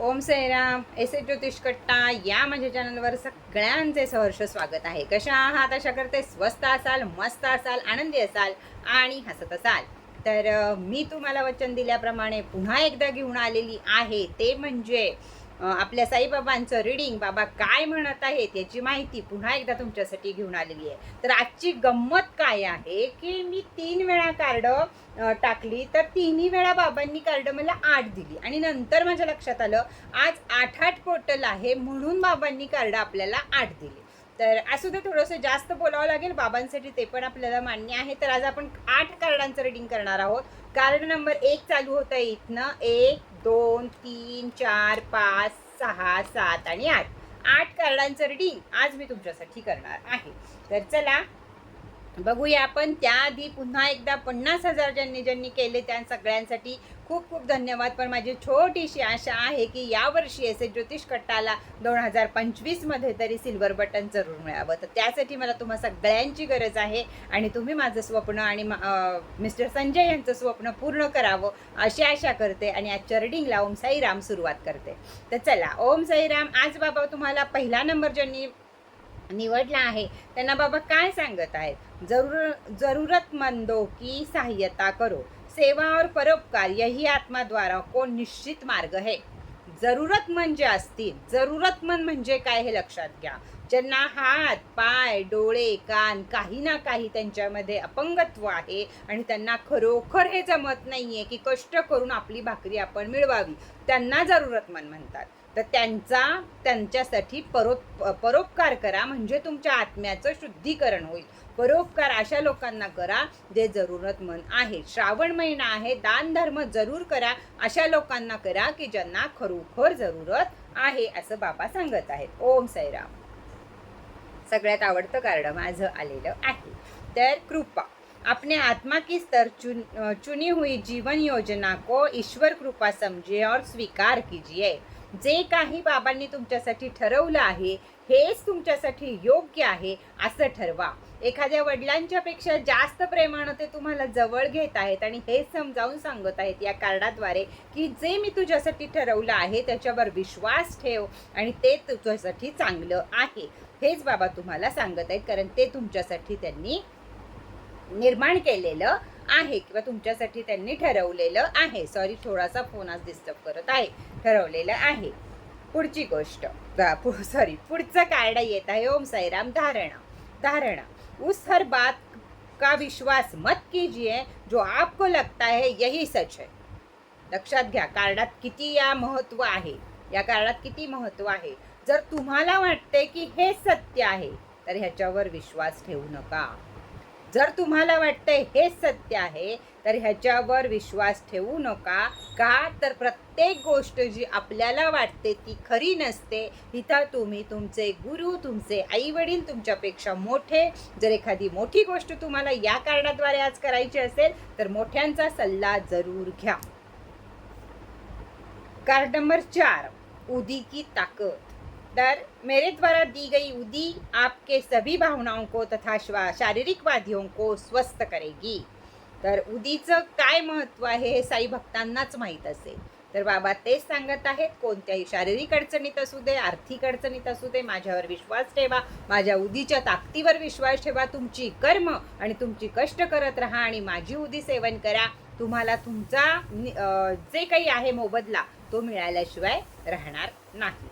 Om Sairam S A ज्योतिष कट्टा या माझ्या चॅनलवर सगळ्यांचे सहर्ष स्वागत आहे. कशा आहात? अशा करते स्वस्त असाल मस्त असाल आनंदी असाल आणि हसत असाल. तर मी तुम्हाला वचन दिल्याप्रमाणे पुन्हा एकदा घेऊन आलेली आहे. ते म्हणजे आपल्या साईबाबांचं रिडिंग बाबा काय म्हणत आहेत याची माहिती पुन्हा एकदा तुमच्यासाठी घेऊन आलेली आहे. तर आजची गंमत काय आहे की मी तीन वेळा कार्ड टाकली तर तिन्ही वेळा बाबांनी कार्ड मला आठ दिली. आणि नंतर माझ्या लक्षात आलं आज आठ आठ पोर्टल आहे म्हणून बाबांनी कार्ड आपल्याला आठ दिली. तर असू दे थोडंसं जास्त बोलावं लागेल बाबांसाठी ते पण आपल्याला मान्य आहे. तर आज आपण आठ कार्डांचं रिडिंग करणार आहोत. कार्ड नंबर एक चालू होतं इथनं. एक दोन तीन चार पाच सहा सात आणि आठ. आठ कार्डांचं रिडिंग आज मी तुमच्यासाठी करणार आहे. तर चला बघूया आपण. त्याआधी पुन्हा एकदा पन्नास हजार ज्यांनी ज्यांनी केले त्या सगळ्यांसाठी खूप खूप धन्यवाद. पण माझी छोटीशी आशा आहे की यावर्षी असे ज्योतिष कट्टाला दोन हजार पंचवीसमध्ये तरी सिल्वर बटन जरूर मिळावं. तर त्यासाठी मला तुम्हा सगळ्यांची गरज आहे आणि तुम्ही माझं स्वप्न आणि मिस्टर संजय यांचं स्वप्न पूर्ण करावं अशी आशा करते आणि आजच्या रिडिंगला ओम साईराम सुरुवात करते. तर चला ओम साईराम. आज बाबा तुम्हाला पहिला नंबर ज्यांनी निवडला आहे. त्यांना बाबा काय सांगत आहेत? जरूर जरूरतमंदों की सहाय्यता करो. सेवा और परोपकार यही आत्मा द्वारा को निश्चित मार्ग है जरूरतमंद जे असतील जरूरतमंद म्हणजे काय हे लक्षात घ्या. ज्यांना हात पाय डोळे कान काही ना काही त्यांच्यामध्ये अपंगत्व आहे आणि त्यांना खरोखर हे जमत नाहीये की कष्ट करून आपली भाकरी आपण मिळवावी. त्यांना जरूरतमंद म्हणतात. तर त्यांचा त्यांच्यासाठी परो परोपकार करा म्हणजे तुमच्या आत्म्याचं शुद्धीकरण होईल. परोपकार अशा लोकांना करा जे जरूरतमंद आहे. श्रावण महिना आहे दान धर्म जरूर करा अशा लोकांना करा की ज्यांना खरोखर जरूरत आहे असं बाबा सांगत आहेत. ओम साईराम. सगळ्यात आवडतं कार्ड माझं आलेलं आहे. तर कृपा. अपने आत्मा की स्तर चुन चुनी हुई जीवन योजना को ईश्वर कृपा समझिए और स्वीकार कीजिए. जे काही बाबांनी तुमच्यासाठी ठरवलं आहे हेच तुमच्यासाठी योग्य आहे असं ठरवा. एखाद्या वडिलांच्या पेक्षा जास्त प्रेमानं ते तुम्हाला जवळ घेत आहेत आणि हे समजावून सांगत आहेत या कार्डाद्वारे की जे मी तुझ्यासाठी ठरवलं आहे त्याच्यावर विश्वास ठेव आणि ते तुझ्यासाठी चांगलं आहे. हेच बाबा तुम्हाला सांगत आहेत कारण ते तुमच्यासाठी त्यांनी निर्माण केलेलं आहे किंवा तुमच्यासाठी त्यांनी ठरवलेलं आहे. सॉरी थोडासा फोन आज डिस्टर्ब करत आहे. ठरवलेलं आहे. पुढची गोष्ट. सॉरी पुढचं कार्ड येत आहे. ओम साईराम धारणा. धारणा. उस हर बात का विश्वास मत कीजिए जो आपको लगता है यही सच है. लक्षात घ्या कार्डात किती या महत्त्व आहे? या कार्डात किती महत्त्व आहे? जर तुम्हाला वाटते की हे सत्य आहे तर ह्याच्यावर विश्वास ठेवू नका. जर तुम्हाला वाटतंय हेच सत्य आहे तर ह्याच्यावर विश्वास ठेवू नका. का? तर प्रत्येक गोष्ट जी आपल्याला वाटते ती खरी नसते. इथं तुम्ही तुमचे गुरु तुमचे आई वडील तुमच्यापेक्षा मोठे. जर एखादी मोठी गोष्ट तुम्हाला या कार्डाद्वारे आज करायची असेल तर मोठ्यांचा सल्ला जरूर घ्या. कार्ड नंबर चार उदी की ताकद. तर मेरे द्वारा दी गई उदी आपके सभी भावनाओं को तथा श्वा शारीरिक वादियों को स्वस्थ करेगी। तर उदीचं काय महत्त्व आहे हे साई भक्तांनाच माहीत असेल. तर बाबा तेच सांगत आहेत कोणत्याही शारीरिक अडचणीत असू दे आर्थिक अडचणीत असू दे माझ्यावर विश्वास ठेवा माझ्या उदीच्या ताकदीवर विश्वास ठेवा तुमची कर्म आणि तुमची कष्ट करत राहा आणि माझी उदी सेवन करा. तुम्हाला तुमचा जे काही आहे मोबदला तो मिळाल्याशिवाय राहणार नाही.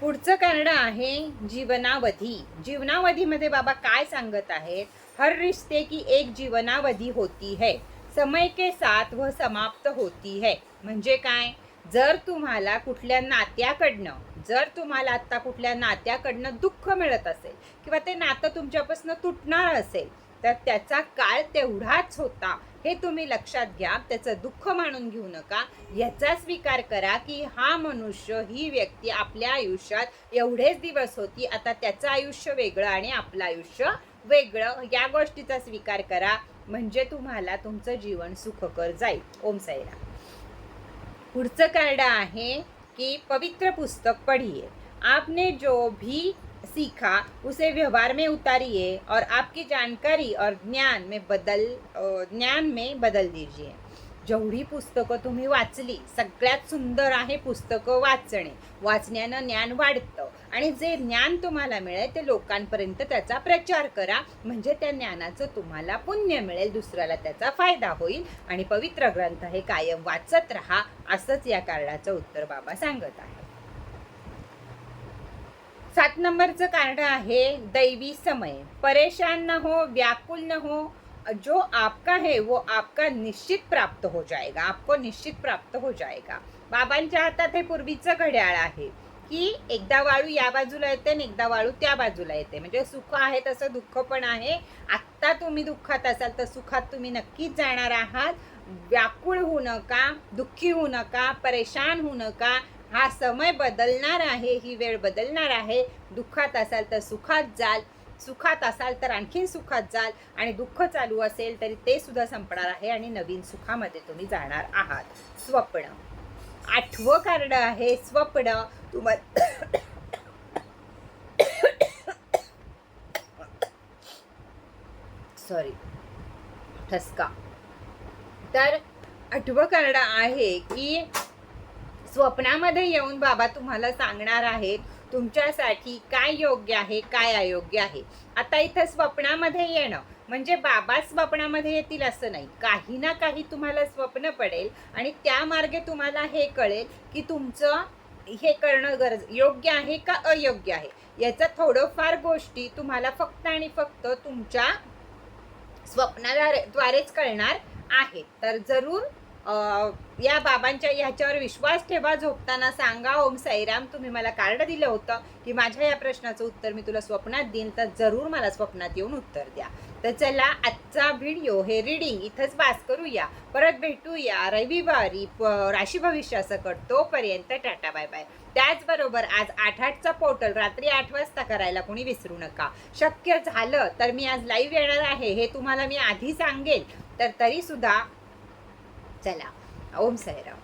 पुढचं कारण आहे जीवनावधी. जीवनावधीमध्ये बाबा काय सांगत आहेत? हर रिश्ते की एक जीवनावधी होती है. समय के साथ व समाप्त होती है. म्हणजे काय? जर तुम्हाला कुठल्या नात्याकडनं जर तुम्हाला आत्ता कुठल्या नात्याकडनं दुःख मिळत असेल किंवा ते नातं तुमच्यापासून तुटणार असेल तर त्याचा काळ तेवढाच होता. हे तुम्ही लक्षात घ्या. त्याचं दुःख मानून घेऊ नका. याचा स्वीकार करा की हा मनुष्य ही व्यक्ती आपल्या आयुष्यात एवढेच दिवस होती. आता त्याचं आयुष्य वेगळं आणि आपलं आयुष्य वेगळं. या गोष्टीचा स्वीकार करा. म्हणजे तुम्हाला तुमचं जीवन सुखकर जाईल. ओम साईरा पुढचं कार्ड आहे की पवित्र पुस्तक पढिये. आपने जो भी सीखा उसे व्यवहार में उतारिए और आपकी जानकारी और ज्ञान में बदल ज्ञान में बदल दीजिए। जेवढी पुस्तकं तुम्ही वाचली सगळ्यात सुंदर आहे पुस्तकं वाचणे. वाचण्यानं ज्ञान वाढतं आणि जे ज्ञान तुम्हाला मिळेल ते लोकांपर्यंत त्याचा प्रचार करा. म्हणजे त्या ज्ञानाचं तुम्हाला पुण्य मिळेल दुसऱ्याला त्याचा फायदा होईल. आणि पवित्र ग्रंथ हे कायम वाचत राहा असंच या कार्डाचं उत्तर बाबा सांगत आहे सात नंबरचं कार्ड आहे दैवी समय. परेशान न हो व्याकुल न हो. जो आपका है वो आपका निश्चित प्राप्त हो जाएगा. आपको निश्चित प्राप्त हो जाएगा. बाबांच्या हातात हे पूर्वीचं घड्याळ आहे की एकदा वाळू या बाजूला येते आणि एकदा वाळू त्या बाजूला येते. म्हणजे सुख आहे तसं दुःख पण आहे. आत्ता तुम्ही दुःखात असाल तर सुखात तुम्ही नक्कीच जाणार आहात. व्याकुळ होऊ नका दुःखी होऊ नका परेशान होऊ नका. हा समय बदलणार आहे ही वेळ बदलणार आहे. दुःखात असाल तर सुखात जाल. सुखात असाल तर आणखीन सुखात जाल. आणि दुःख चालू असेल तरी ते सुद्धा संपणार आहे आणि नवीन सुखामध्ये तुम्ही जाणार आहात. स्वप्न. आठवं कार्ड आहे स्वप्न. तुम्हाला सॉरी ठसका. तर आठवं कार्ड आहे की स्वप्नामध्ये येऊन बाबा तुम्हाला सांगणार आहेत तुमच्यासाठी काय योग्य आहे काय अयोग्य आहे. आता इथं स्वप्नामध्ये येणं म्हणजे बाबा स्वप्नामध्ये येतील असं नाही. काही ना काही तुम्हाला स्वप्न पडेल आणि त्या मार्गे तुम्हाला हे कळेल की तुमचं हे करणं गरज योग्य आहे का अयोग्य आहे. याचं थोडंफार गोष्टी तुम्हाला फक्त आणि फक्त तुमच्या स्वप्नाद्वारे द्वारेच कळणार आहे तर जरूर या बाबांच्या ह्याच्यावर विश्वास ठेवा झोपताना सांगा ओम साईराम तुम्ही मला कार्ड दिलं होतं की माझ्या या प्रश्नाचं उत्तर मी तुला स्वप्नात देईन तर जरूर मला स्वप्नात येऊन उत्तर द्या. तर चला आजचा व्हिडिओ हे रीडिंग इथंच पास करूया. परत भेटूया रविवारी प- राशी भविष्यासकट. तोपर्यंत टाटा बाय बाय त्याचबरोबर आज आठ आठचा पोर्टल रात्री आठ वाजता करायला कोणी विसरू नका. शक्य झालं तर मी आज लाईव्ह येणार आहे हे तुम्हाला मी आधी सांगेल तर तरीसुद्धा चला ओम साईराम